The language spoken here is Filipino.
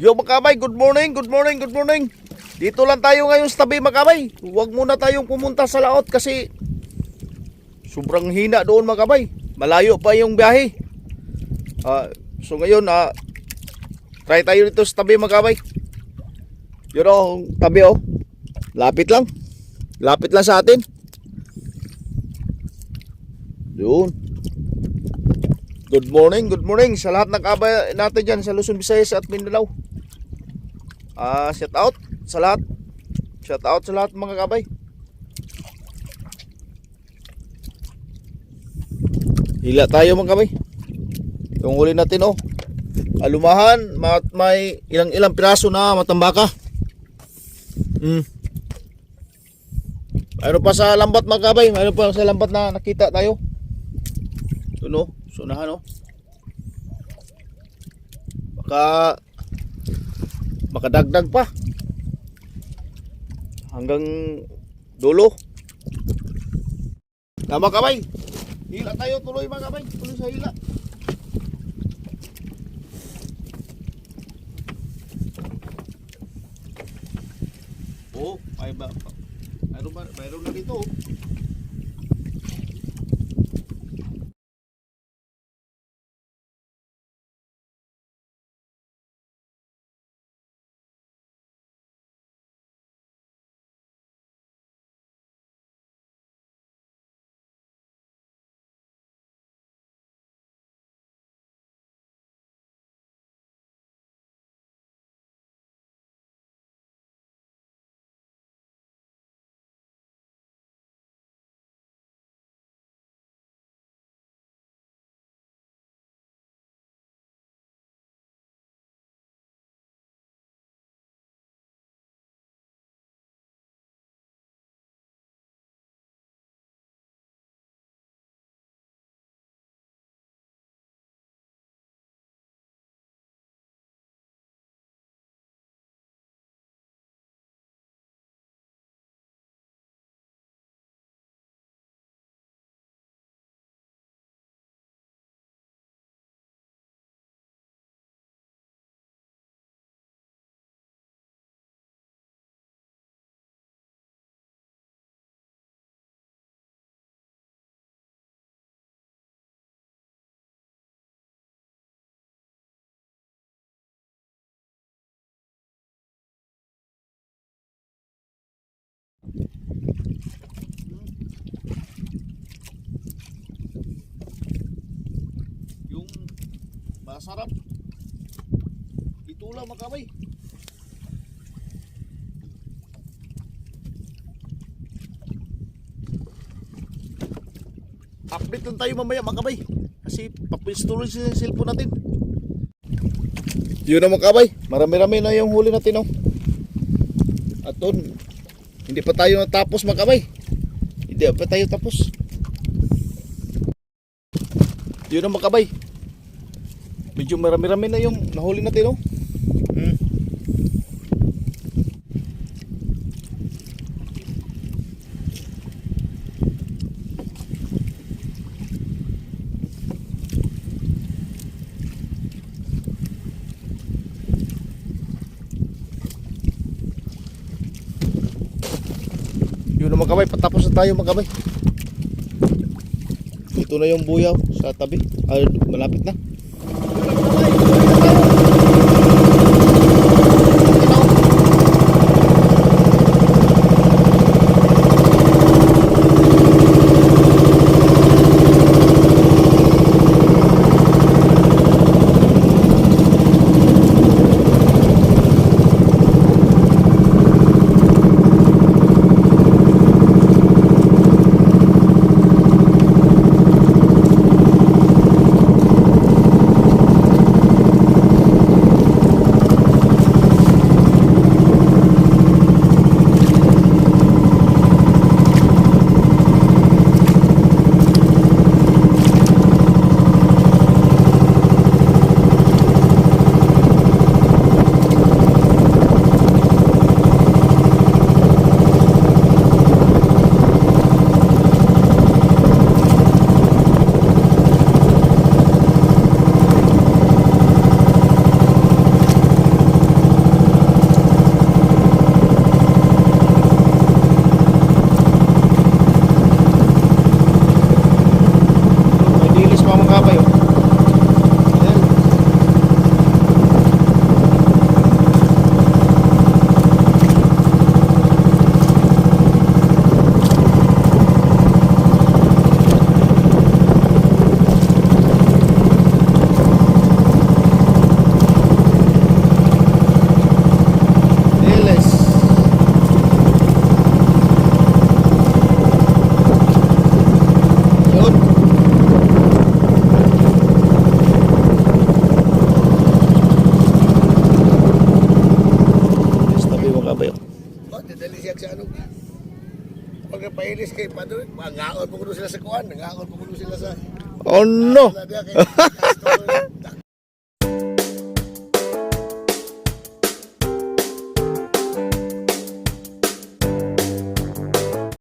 Yo makabay, good morning, good morning, good morning. Dito lang tayo ngayon sa tabi makabay. Huwag muna tayong pumunta sa laot kasi sobrang hina doon makabay. Malayo pa yung biyahe. Ah, so ngayon, ah, try tayo dito sa tabi makabay. Yun o, tabi o. Lapit lang. Lapit lang sa atin. Yun. Good morning, good morning sa lahat ng kabay natin dyan sa Luzon, Visayas at Mindanao. Ah, shout out sa lahat. Shout out sa lahat mga kabay. Hila tayo mga kabay. Yung huli natin oh. Alumahan, ma- may ilang ilang piraso na matambaka. Hmm. Mayroon pa sa lambat mga kabay, mayroon pa sa lambat na nakita tayo. Yun oh, sunahan oh. Baka makadagdag pa. Hanggang dulo. Tama kabay. Hila tayo tuloy mga kabay. Tuloy sa hila. Oh, ay ba? Mayroon na dito. oh. Lang mga kabay. Update lang tayo mamaya mga kabay. Kasi papistuloy sa cellphone natin. Yun na mga kabay. Marami-rami na yung huli natin. Oh. At doon, hindi pa tayo natapos mga kabay. Hindi pa tayo tapos. Yun ang makabay. Medyo marami-rami na yung nahuli natin, oh. Hmm. Yun ang makabay, patapos na tayo makabay. Ito na yung buyaw sa tabi. Ay, malapit na. padre, ngaon po ko sila sa kuan, ngaon po ko sila sa Oh no.